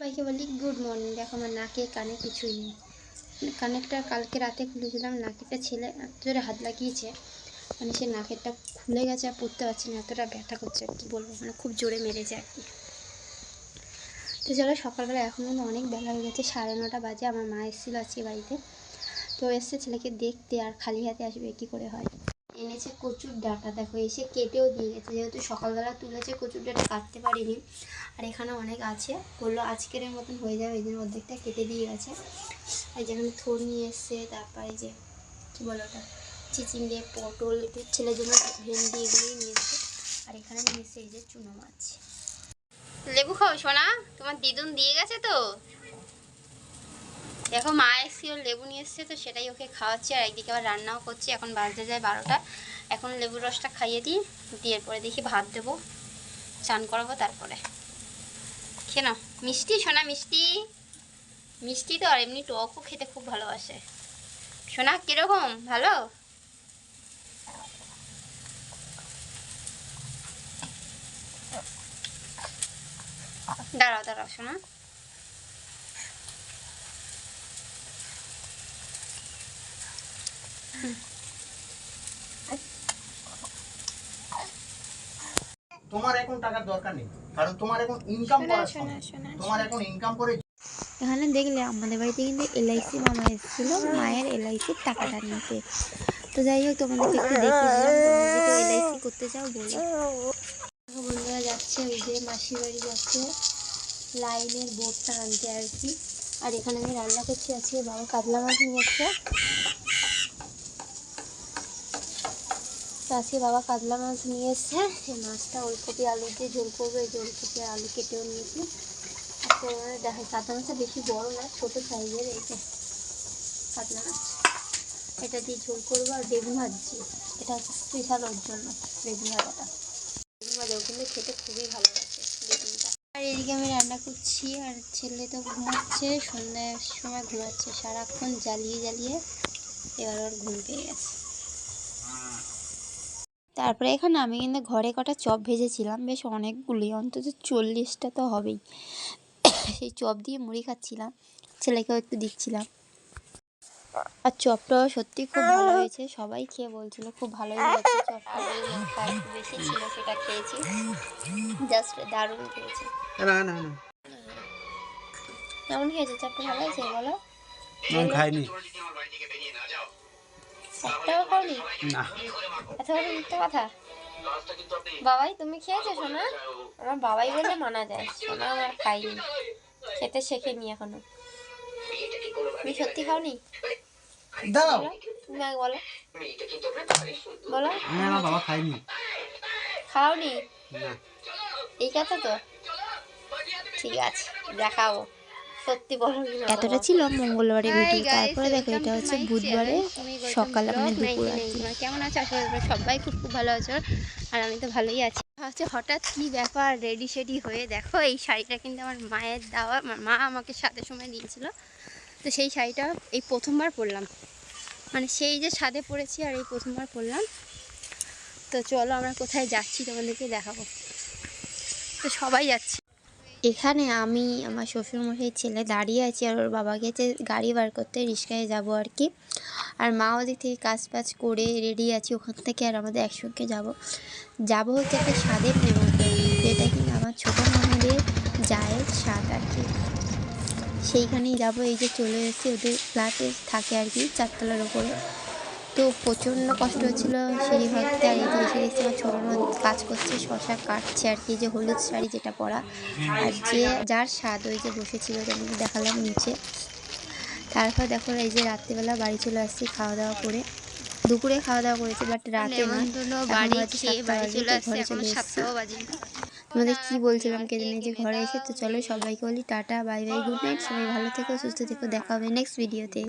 সবাইকে বলি good morning. দেখো আমার নাকে কানে কিছুই নেই। কানেরটা কালকে রাতে খুলেছিলাম, নাকেরটা ছেলে জোরে হাত লাগিয়েছে মানে সে নাকেরটা খুলে গেছে আর পড়তে পারছি না, এতটা ব্যথা করছে আর কি বলব মানে খুব জোরে মেরেছে আর কি। তো চলো, সকালবেলা এখন কিন্তু অনেক বেলা হয়ে গেছে, সাড়ে নটা বাজে, আমার মা এসেছিল আজকে বাড়িতে। তো এসছে ছেলেকে দেখতে আর খালি হাতে আসবে, কি করে হয়। এনেছে কচুর ডাটা, দেখো, এসে কেটেও দিয়ে গেছে। যেহেতু সকালবেলা তুলেছে, কচুর ডাটা কাটতে পারিনি। আর এখানে অনেক আছে। বলল আজকের মতন হয়ে যাবে এই জন্য অর্ধেকটা কেটে দিয়ে গেছে। আর যেখানে থোর নিয়ে এসছে, তারপরে যে, কী বলো ওটা, চিচিঙ্গে, পটল ছেলের জন্য ভেন্ডি এগুলোই নিয়ে এসছে। আর এখানে নিয়ে এসছে এই যে চুনো মাছ। লেবু খাও সোনা, তোমার দিদুন দিয়ে গেছে তো? দেখো মা এসে ওর লেবু নিয়ে এসছে, তো সেটাই ওকে খাওয়াচ্ছি। আর একদিকে আবার রান্নাও করছি, এখন বাজতে যায় বারোটা। এখন লেবুর রসটা খাইয়ে দিই, দিয়ে পরে দেখি ভাত দেবো, চান করাবো তারপরে। নাও। মিষ্টি, সোনা মিষ্টি। মিষ্টি তো, আর এমনি টকও খেতে খুব ভালোবাসে। সোনা, কীরকম? ভালো? দাঁড়াও দাঁড়াও, সোনা। তোমার এখন টাকার দরকার নেই। কারণ তোমার এখন ইনকাম শোনা, করার শোনা, সময়। শোনা, তোমার এখন ইনকাম করে এখানে দেখলে আমাদের বাড়িতে কিন্তু এলআইসি মামা এসেছিল মায়ের এলআইসির টাকাটা নিতে। তো যাই হোক তোমাদেরকে একটু এলআইসি করতে চাও বলো। বন্ধুরা যাচ্ছে ওই যে মাসির বাড়ি যাচ্ছে। লাইনের বোর্ডটা আনতে আর কি। আর এখানে আমি রান্না করছি আজকে বাবা কাতলা মাছ নিয়ে তো আজকে বাবা কাতলা মাছ নিয়ে এসছে। সেই মাছটা ওলকপি আলু দিয়ে ঝোল করবে ওলকপি আলু কেটেও নিয়েছি। তো দেখা, কাতলা মাছটা বেশি বড় না, ছোটো সাইজের এই যে কাতলা মাছ। এটা দিয়ে ঝোল করব আর বেগুন ভাজছি। এটা হচ্ছে স্পেশাল ওর জন্য, বেগুন ভাজাটা। বেগুন ভাজা ও কিন্তু খেতে খুবই ভালোবাসে বেগুনটা। আর এদিকে আমি রান্না করছি, আর ছেলে তো ঘুমাচ্ছে, সন্ধ্যার সময় ঘুমাচ্ছে, সারাক্ষণ জ্বালিয়ে জ্বালিয়ে এবার ওর ঘুম পেয়ে গেছে। তারপরে এখানে আমি কিন্তু ঘরে কটা চপ ভেজেছিলাম বেশ অনেকগুলি অন্তত চল্লিশটা তো হবেই। সেই চপ দিয়ে মুড়ি খাচ্ছিলাম ছেলেকেও একটু দিচ্ছিলাম। আর চপটাও সত্যি খুব ভালো হয়েছে সবাই খেয়ে বলছিল খুব ভালোই হয়েছে চপটা বেশি ছিল সেটা খেয়েছি জাস্ট দারুণ খেয়েছি। না না না কেমন খেয়েছে? চপটা ভালো হয়েছে? বলো। খাইনি। একটাও খাওনি? না। এত বড় মিথ্যে কথা। বাবাই তুমি খেয়েছো সোনা? আমার বাবাই বলে মানা যায়। সোনা আমার খাইনি খেতে শেখেনি এখনও। তুমি সত্যি খাওনি? দাও। তুমি আগে বলো। বলো। আমার বাবা খাওনি? না। এই কথা তো। ঠিক আছে দেখাবো এতটা ছিল মঙ্গলবারের ভিডিও তারপরে দেখো এটা হচ্ছে বুধবারে সকালে মানে দুপুর কেমন আছো? আসলে তোমরা সবাই খুব খুব ভালো আছো। আর আমি তো ভালোই আছি। হচ্ছে হঠাৎ কি ব্যাপার রেডি সেডি হয়ে দেখো এই শাড়িটা কিন্তু আমার মায়ের দেওয়া মা আমাকে সাথে সময় দিয়েছিল। তো সেই শাড়িটা এই প্রথমবার পরলাম। মানে সেই যে ছাদে পড়েছি আর এই প্রথমবার পরলাম। তো চলো আমরা কোথায় যাচ্ছি তোমাদেরকে দেখাবো। তো সবাই যাচ্ছি। এখানে আমি আমার শ্বশুরমশাই ছেলে দাঁড়িয়ে আছি আর ওর বাবা গেছে গাড়ি বার করতে রিক্সায় যাব আর কি। আর মা ওদিক থেকে কাজ বাজ করে রেডি আছি, ওখান থেকে আর আমাদের একসঙ্গে যাব। যাব হচ্ছে একটা স্বাদের নেমন্তন্ন যেটা কিনা আমার ছোটো মামাদের যায় স্বাদ আর কি। সেইখানেই যাব, এই যে চলে এসেছি, ওদের ফ্ল্যাটে থাকে আর কি, চারতলার ওপরে। তো প্রচণ্ড কষ্ট হচ্ছিল সিঁড়ি ভাঙতে আর এই এসে আমার ছোটো কাজ করছে শশা কাটছে আর কি যে হলুদ শাড়ি যেটা পরা। আর যে যার স্বাদ ওই যে বসেছিল যেমন দেখালাম নিচে। তারপর দেখো এই যে রাত্রিবেলা বাড়ি চলে আসছি খাওয়া দাওয়া করে। দুপুরে খাওয়া দাওয়া করেছি বাট রাতে তোমাদের কি বলছিলাম কে জানি যে ঘরে এসে তো চলো সবাইকে বলি tata bye bye good night সবাই ভালো থেকো সুস্থ থেকো দেখা হবে নেক্সট ভিডিওতে